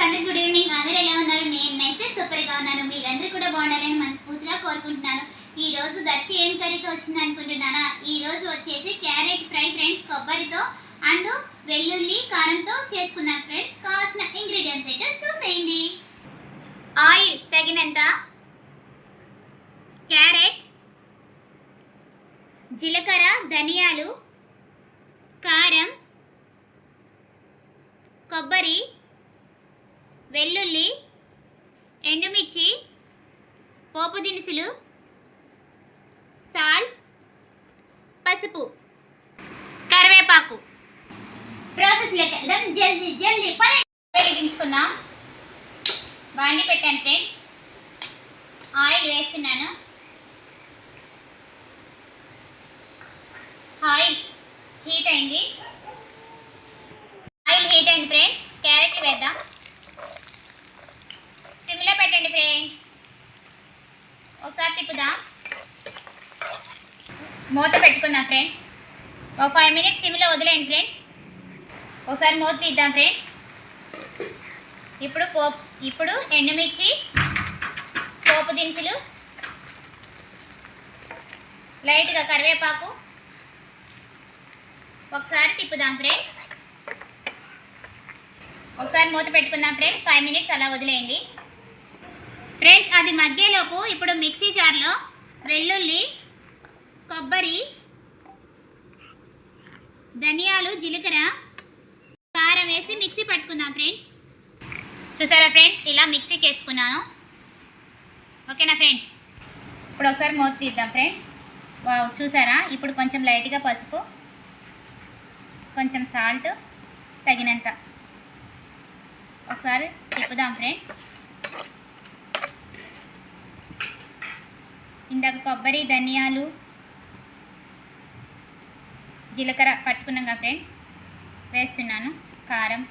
Friends అందరు good evening. అందరూ ఎలా ఉన్నారు? నేనైతే సూపర్గా ఉన్నాను. మీరందరూ కూడా బాగుండాలని మనస్ఫూర్తిగా కోరుకుంటున్నాను. ఈ రోజు దర్శి ఏం కర్రీతో వచ్చింది అనుకుంటున్నానా ఈ రోజు వచ్చేసి క్యారెట్ ఫ్రై ఫ్రెండ్స్ కొబ్బరితో అండ్ వెల్లుల్లి కారంతో చేసుకుందాం ఫ్రెండ్స్. కావాల్సిన ఇంగ్రీడియంట్స్ అయితే చూసేయండి. ఆయిల్ తగినంత క్యారెట్ జీలకర్ర ధనియాలు కారం కొబ్బరి వెల్లుల్లి ఎండుమిర్చి పోపు దినుసులు సాల్ట్ పసుపు కరివేపాకు. ప్రాసెస్లోకి వెళ్దాం. జల్దీ జల్దీ. పది. వెలిగించుకుందాం బాండి పెట్టాను ఫ్రెండ్స్ ఆయిల్ వేస్తున్నాను. ఆయిల్ హీట్ అయింది. ఆయిల్ హీట్ అయింది ఫ్రెండ్ క్యారెట్ వేద్దాం సిమ్లో పెట్టండి ఫ్రెండ్ ఒకసారి తిప్పుదాం మూత పెట్టుకుందాం ఫ్రెండ్. ఒక ఫైవ్ మినిట్స్ సిమ్లో వదిలేయండి ఫ్రెండ్. ఒకసారి మూత తీద్దాం ఫ్రెండ్. ఇప్పుడు పోపు ఇప్పుడు ఎండుమిర్చి పోపు దినుసులు లైట్గా కరివేపాకు. ఒకసారి తిప్పుదాం ఫ్రెండ్. ఒకసారి మూత పెట్టుకుందాం ఫ్రెండ్స్ ఫైవ్ మినిట్స్ అలా వదిలేయండి. ఫ్రెండ్స్ అది మధ్యలోపు ఇప్పుడు మిక్సీ జార్లో వెల్లుల్లి కొబ్బరి ధనియాలు జీలకర్ర కారం వేసి మిక్సీ పట్టుకుందాం ఫ్రెండ్స్. చూసారా ఫ్రెండ్స్? ఇలా మిక్సీకి వేసుకున్నాను ఓకేనా ఫ్రెండ్స్? ఇప్పుడు ఒకసారి మూత తీద్దాం ఫ్రెండ్స్. వావ్ చూసారా? ఇప్పుడు కొంచెం లైట్గా పసుపు కొంచెం సాల్ట్ తగినంత. ఒకసారి తిప్పుదాం ఫ్రెండ్ ఇందాక కొబ్బరి ధనియాలు జీలకర్ర పట్టుకున్నాం ఫ్రెండ్. వేస్తున్నాను. కారం.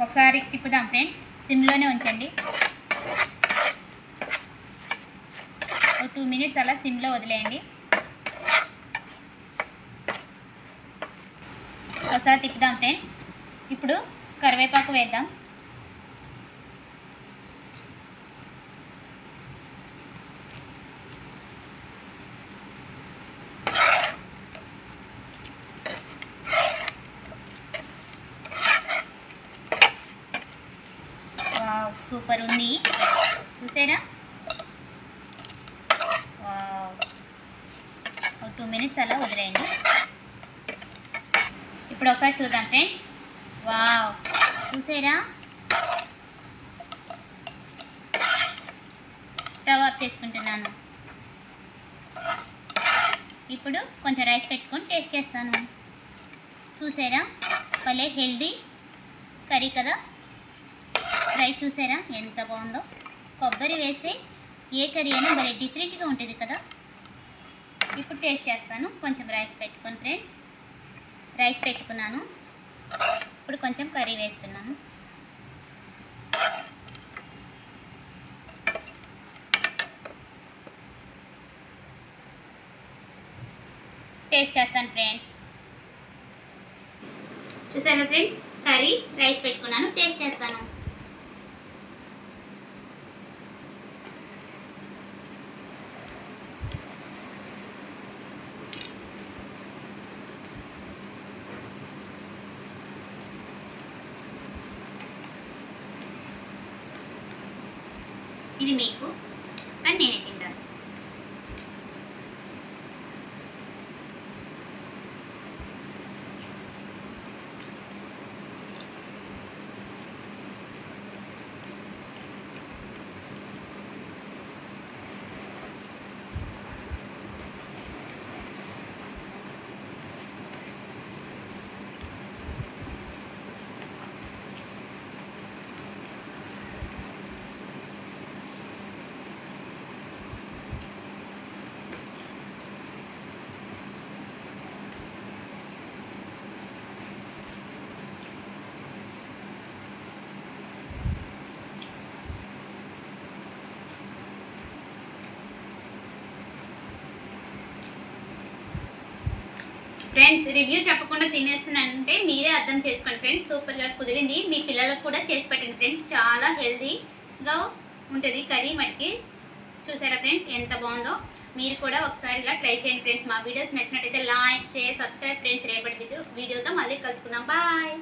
ఒకసారి తిప్పుదాం ఫ్రెండ్. సిమ్లోనే ఉంచండి. ఒక టూ మినిట్స్ అలా సిమ్లో వదిలేయండి. ఒకసారి తిప్పుదాం ఫ్రెండ్. ఇప్పుడు కరివేపాకు వేద్దాం. వావ్ సూపర్ ఉంది. చూసారా? వావ్. ఒక టూ మినిట్స్ అలా వదిలేయండి. ఇప్పుడు ఒకసారి చూద్దాం ఫ్రెండ్స్. వావ్. చూసారా? స్టవ్ ఆఫ్ చేసుకుంటున్నాను. ఇప్పుడు కొంచెం రైస్ పెట్టుకొని టేస్ట్ చేస్తాను. చూసారా? భలే హెల్దీ కర్రీ కదా? రైస్ చూసారా? ఎంత బాగుందో? కొబ్బరి వేస్తే ఏ కర్రీ అయినా భలే డిఫరెంట్గా ఉంటుంది కదా? ఇప్పుడు టేస్ట్ చేస్తాను. కొంచెం రైస్ పెట్టుకొని ఫ్రెండ్స్. రైస్ పెట్టుకున్నాను. ఇప్పుడు కొంచెం కర్రీ వేస్తున్నాను. టేస్ట్ చేస్తాను ఫ్రెండ్స్. చూసారా ఫ్రెండ్స్? కర్రీ రైస్ పెట్టుకున్నాను. టేస్ట్ చేస్తాను. ఇది మీకు అని నేనే ఫ్రెండ్స్ రివ్యూ చెప్పకుండా తినేస్తున్నానంటే మీరే అర్థం చేసుకోండి ఫ్రెండ్స్. సూపర్గా కుదిరింది. మీ పిల్లలకు కూడా చేసి పెట్టండి ఫ్రెండ్స్. చాలా హెల్తీగా ఉంటుంది కర్రీ మటుకి. చూసారా ఫ్రెండ్స్ ఎంత బాగుందో. మీరు కూడా ఒకసారి ఇలా ట్రై చేయండి ఫ్రెండ్స్. మా వీడియోస్ నచ్చినట్టయితే లైక్ చేసి సబ్స్క్రైబ్ ఫ్రెండ్స్. రేపటి వీడియోతో మళ్ళీ కలుసుకుందాం. బాయ్!